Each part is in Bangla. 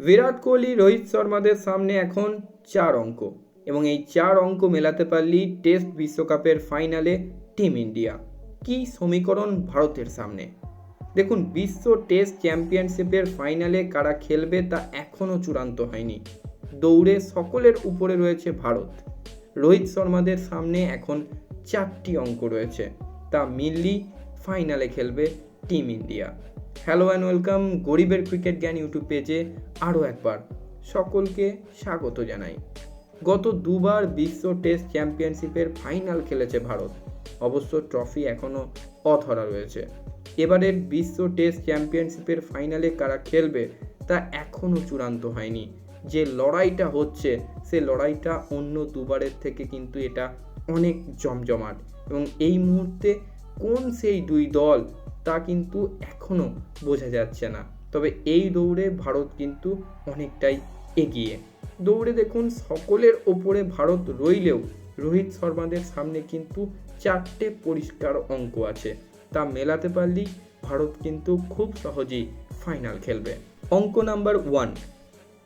বিরাট কোহলি, রোহিত শর্মাদের সামনে এখন চার অঙ্ক এবং এই চার অঙ্ক মেলাতে পারলেই টেস্ট বিশ্বকাপের ফাইনালে টিম ইন্ডিয়া। কি সমীকরণ ভারতের সামনে? দেখুন, বিশ্ব টেস্ট চ্যাম্পিয়নশিপের ফাইনালে কারা খেলবে তা এখনও চূড়ান্ত হয়নি। দৌড়ে সকলের উপরে রয়েছে ভারত। রোহিত শর্মাদের সামনে এখন চারটি অঙ্ক রয়েছে। তা মিললি ফাইনালে খেলবে team India. Hello and welcome গরিবের ক্রিকেট জ্ঞান ইউটিউব পেজে আরও একবার সকলকে স্বাগত জানাই। গত দুবার বিশ্ব টেস্ট চ্যাম্পিয়নশিপের ফাইনাল খেলেছে ভারত। অবশ্য ট্রফি এখনও অধরা রয়েছে। এবারের বিশ্ব টেস্ট চ্যাম্পিয়নশিপের ফাইনালে কারা খেলবে তা এখনও চূড়ান্ত হয়নি। যে লড়াইটা হচ্ছে, সে লড়াইটা অন্য দুবারের থেকে কিন্তু এটা অনেক জমজমাট। এবং এই মুহূর্তে কোন সেই দুই দল তা কিন্তু এখনও বোঝা যাচ্ছে না। তবে এই দৌড়ে ভারত কিন্তু অনেকটাই এগিয়ে। দৌড়ে দেখুন, সকলের ওপরে ভারত রইলেও রোহিত শর্মাদের সামনে কিন্তু চারটে পরিষ্কার অঙ্ক আছে। তা মেলাতে পারলেই ভারত কিন্তু খুব সহজেই ফাইনাল খেলবে। অঙ্ক নাম্বার ওয়ান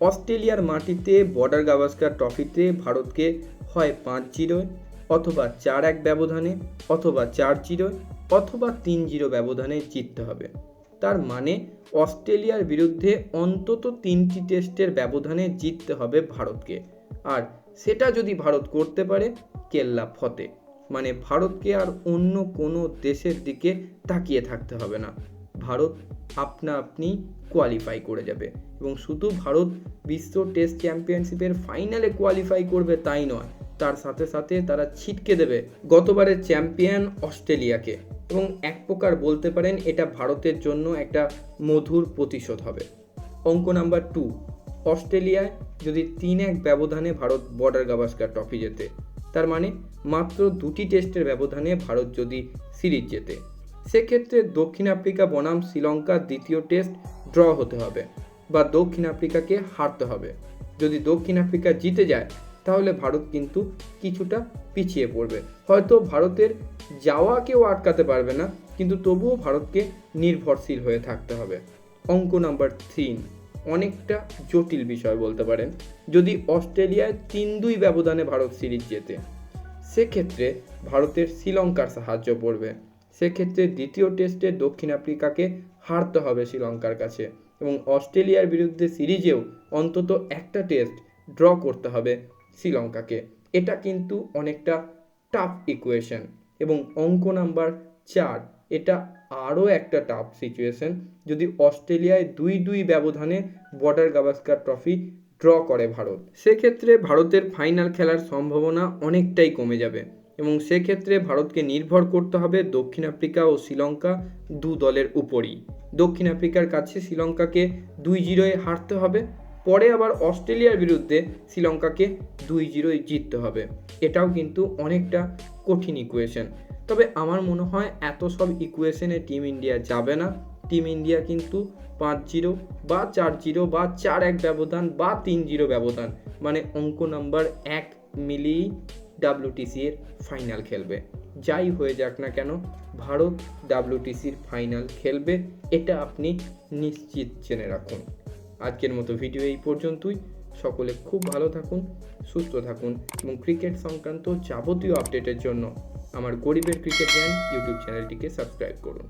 অস্ট্রেলিয়ার মাটিতে বর্ডার গাভাস্কার ট্রফিতে ভারতকে হয় পাঁচ জিরোয় অথবা চার এক ব্যবধানে, অথবা চার জিরোয় অথবা তিন জিরো ব্যবধানে জিততে হবে। তার মানে অস্ট্রেলিয়ার বিরুদ্ধে অন্তত তিনটি টেস্টের ব্যবধানে জিততে হবে ভারতকে। আর সেটা যদি ভারত করতে পারে, কেল্লা ফতে। মানে ভারতকে আর অন্য কোনো দেশের দিকে তাকিয়ে থাকতে হবে না। ভারত আপনা আপনি কোয়ালিফাই করে যাবে। এবং শুধু ভারত বিশ্ব টেস্ট চ্যাম্পিয়নশিপের ফাইনালে কোয়ালিফাই করবে তাই নয়, তার সাথে সাথে তারা ছিটকে দেবে গতবারের চ্যাম্পিয়ন অস্ট্রেলিয়াকে। এবং এক প্রকার বলতে পারেন এটা ভারতের জন্য একটা মধুর প্রতিশোধ হবে। অঙ্ক নাম্বার টু অস্ট্রেলিয়ায় যদি তিন এক ব্যবধানে ভারত বর্ডার গাভাস্কার ট্রফি জেতে, তার মানে মাত্র দুটি টেস্টের ব্যবধানে ভারত যদি সিরিজ জেতে। সেক্ষেত্রে দক্ষিণ আফ্রিকা বনাম শ্রীলঙ্কার দ্বিতীয় টেস্ট ড্র হতে হবে বা দক্ষিণ আফ্রিকাকে হারতে হবে। যদি দক্ষিণ আফ্রিকা জিতে যায়, তাহলে ভারত কিন্তু কিছুটা পিছিয়ে পড়বে। হয়তো ভারতের যাওয়া কেউ আটকাতে পারবে না, কিন্তু তবুও ভারতকে নির্ভরশীল হয়ে থাকতে হবে। অঙ্ক নাম্বার তিন, অনেকটা জটিল বিষয় বলতে পারেন। যদি অস্ট্রেলিয়ায় তিন দুই ব্যবধানে ভারত সিরিজ জেতে, সেক্ষেত্রে ভারতের শ্রীলঙ্কার সাহায্য পড়বে। সেক্ষেত্রে দ্বিতীয় টেস্টে দক্ষিণ আফ্রিকাকে হারতে হবে শ্রীলঙ্কার কাছে এবং অস্ট্রেলিয়ার বিরুদ্ধে সিরিজেও অন্তত একটা টেস্ট ড্র করতে হবে শ্রীলঙ্কাকে। এটা কিন্তু অনেকটা টাফ ইকুয়েশন এবং অঙ্ক নাম্বার চার, এটা আরও একটা টাফ সিচুয়েশন যদি অস্ট্রেলিয়ায় দুই দুই ব্যবধানে বর্ডার গাভাস্কার ট্রফি ড্র করে ভারত। সেক্ষেত্রে ভারতের ফাইনাল খেলার সম্ভাবনা অনেকটাই কমে যাবে এবং সেক্ষেত্রে ভারতকে নির্ভর করতে হবে দক্ষিণ আফ্রিকা ও শ্রীলঙ্কা দু দলের উপরই। দক্ষিণ আফ্রিকার কাছে শ্রীলঙ্কাকে দুই জিরোয় হারতে হবে, পরে আবার অস্ট্রেলিয়ার বিরুদ্ধে শ্রীলঙ্কাকে দুই জিরোয় জিততে হবে। এটাও কিন্তু অনেকটা কঠিন ইকুয়েশন তবে আমার মনে হয় এত সব ইকুয়েশনে টিম ইন্ডিয়া যাবে না। টিম ইন্ডিয়া কিন্তু পাঁচ জিরো বা চার জিরো বা চার এক ব্যবধান বা তিন জিরো ব্যবধান মানে অঙ্ক নাম্বার এক মিলিয়েই এর ফাইনাল খেলবে। যাই হয়ে যাক না কেন, ভারত ডাব্লিউটিসির ফাইনাল খেলবে, এটা আপনি নিশ্চিত জেনে রাখুন। আজকের মতো ভিডিও এই পর্যন্তই। সকলে খুব ভালো থাকুন, সুস্থ থাকুন এবং ক্রিকেট সংক্রান্ত যাবতীয় আপডেটের জন্য আমার গরিবের ক্রিকেট জ্ঞান ইউটিউব চ্যানেলটিকে সাবস্ক্রাইব করুন।